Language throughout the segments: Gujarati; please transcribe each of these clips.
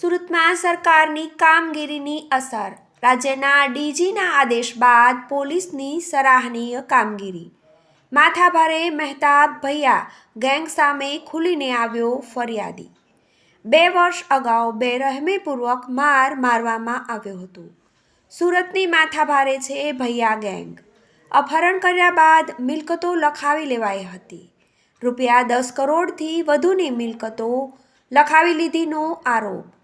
સુરતમાં સરકારની કામગીરીની અસર. રાજ્યના ડીજીના આદેશ બાદ પોલીસની સરાહનીય કામગીરી. માથાભારે મહેતાબ ભૈયા ગેંગ સામે ખુલીને આવ્યો ફરિયાદી. બે વર્ષ અગાઉ બેરહેમીપૂર્વક માર મારવામાં આવ્યો હતો. સુરતની માથાભારે છે ભૈયા ગેંગ. અપહરણ કર્યા બાદ મિલકતો લખાવી લેવાઈ હતી. રૂપિયા દસ કરોડથી વધુની મિલકતો લખાવી લીધીનો આરોપ.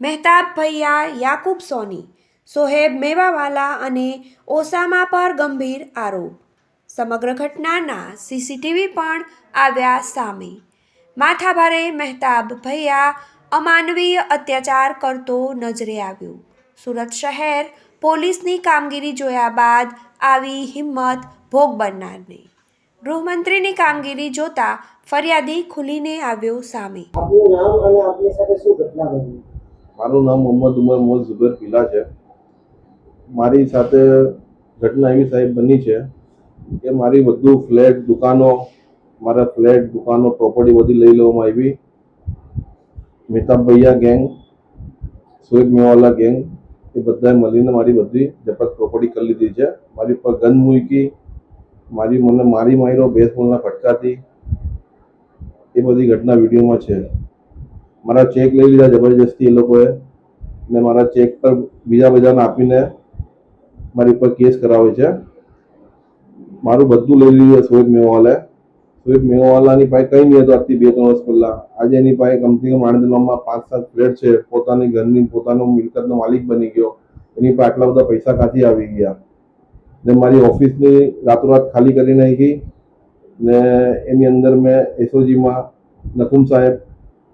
મહેતાબ ભૈયા, યાકુબ સોની, સોહેબ મેવાવાલા અને ઓસામા પર ગંભીર આરોપ. સમગ્ર ઘટનાના સીસીટીવી પણ આવ્યા સામે. માથાભારે મહેતાબ ભૈયા અમાનવીય અત્યાચાર કરતો નજરે આવ્યો. સુરત શહેર પોલીસની કામગીરી જોયા બાદ આવી હિંમત ભોગ બનનારને. ગૃહમંત્રીની કામગીરી જોતા ફરિયાદી ખુલીને આવ્યો સામે. આપનું નામ અને આપની સાથે શું ઘટના બની? મારું નામ મોહમ્મદ ઉમર મોલ ઝુબેર પીલા છે. મારી સાથે ઘટના એવી સાહેબ બની છે કે મારી બધું ફ્લેટ દુકાનો, મારા ફ્લેટ દુકાનો પ્રોપર્ટી બધી લઈ લેવામાં આવી. મહેતાબ ભૈયા ગેંગ સુએબ મેવાલા ગેંગ એ બધાએ મળીને મારી બધી જપત પ્રોપર્ટી કરી લીધી છે. મારી ઉપર ગન મૂકી, મારી મને, મારી માર્યો બેસબોલના ફટકાથી એ બધી ઘટના વિડીયોમાં છે. મારા ચેક લઈ લીધા જબરજસ્તી એ લોકોએ. ને મારા ચેક પર બીજા બધાને આપીને મારી ઉપર કેસ કરાવે છે. મારું બધું લઈ લીધું સોએબ મેવાલે. સોએબ મેવાલાની પાસે કંઈ નહીં હતું આજથી બે ત્રણ વર્ષ પહેલાં. આજે એની પાસે કમથી કમ આણંદમાં પાંચ સાત ફ્લેટ છે. પોતાની ઘરની પોતાનો મિલકતનો માલિક બની ગયો. એની પાસે આટલા બધા પૈસા ક્યાંથી આવી ગયા? ને મારી ઓફિસની રાતોરાત ખાલી કરી નાખી. ને એની અંદર મેં એસઓજીમાં નકુમ સાહેબ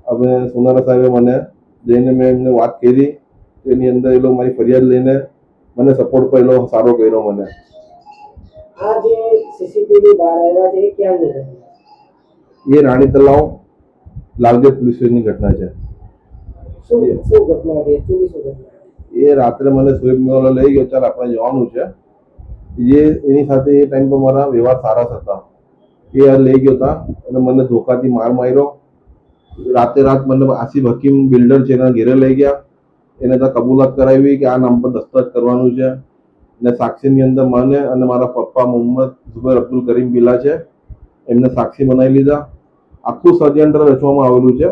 હવે સોનારા સાહેબે મને જઈને મેં એમને વાત કરી. એની અંદર એ લોકો મારી ફરિયાદ લઈને મને સપોર્ટ પણ એ લોકો સારો કર્યો મને. આ જે સીસીટીવી બહાર આવ્યા છે એ રાણી તલાવ લાલગેટ પોલીસ સ્ટેશનની ઘટના છે? એ રાત્રે મને સુએબ મેવાલો લઈ ગયો ચાલ આપણે જવાનું છે. એ એની સાથે એ ટાઈમ પર મારા વ્યવહાર સારા થતા હતા. એ લઈ ગયો હતા અને મને ધોકાથી માર માર્યો. રાતે રાત મતલબ આસિફ હકીમ બિલ્ડર છે એના ઘેરે લઈ ગયા. એને ત્યાં કબૂલાત કરાવી કે આ નામ પર દસ્તખત કરવાનું છે. ને સાક્ષીની અંદર મને અને મારા પપ્પા મોહમ્મદ ઝુબેર અબ્દુલ કરીમ બિલા છે એમને સાક્ષી બનાવી લીધા. આખું ષડયંત્ર રચવામાં આવેલું છે.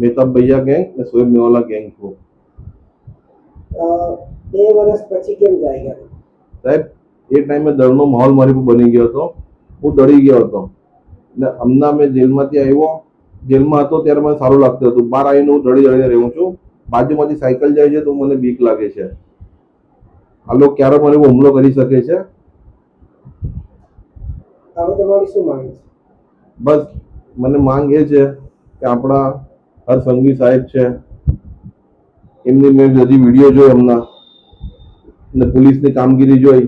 મહેતાબ ભૈયા ગેંગ અને સોએબ મેવાલા ગેંગ થ્રુ બે વર્ષ પછી કેમ જાય ગયા? સાહેબ એ ટાઈમે દળનો માહોલ મારી પર બની ગયો હતો. હું દળી ગયો હતો. ને હમણાં મેં જેલમાંથી આવ્યો. જેલમાં હતો ત્યારે મને સારું લાગતું હતું. બહાર આવીને હું દળી દળીને રહું છું. બાજુમાંથી સાયકલ જાય છે તો મને બીક લાગે છે. આ લોકો ક્યારે મને હુમલો કરી શકે છે? બસ મને માંગ એ છે કે આપણા હરસંઘવી સાહેબ છે. એમની મેં બધી વીડિયો જોઈ હમણાં. ને પોલીસની કામગીરી જોઈ.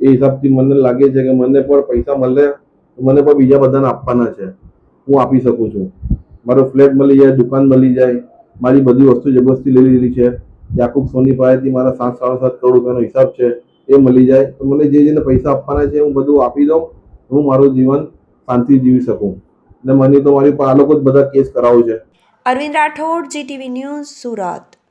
એ હિસાબથી મને લાગે છે કે મને પણ પૈસા મળે તો મને પણ બીજા બધાને આપવાના છે. હું આપી શકું છું. મારો ફ્લેટ મળી જાય, દુકાન મળી જાય, મારી બધી વસ્તુ જબરદસ્તી લઈ લીધી છે. યાકુબ સોની પાસેથી મારા સાત, સાડા સાત કરોડ રૂપિયાનો હિસાબ છે, એ મળી જાય. તો મને જે જેને પૈસા આપવાના છે, હું બધું આપી દઉં, હું મારું જીવન શાંતિ જીવી શકું. ને મને તો મારી આ લોકો જ બધા કેસ કરાવું છે. Arvind Rathod GTV news, Surat.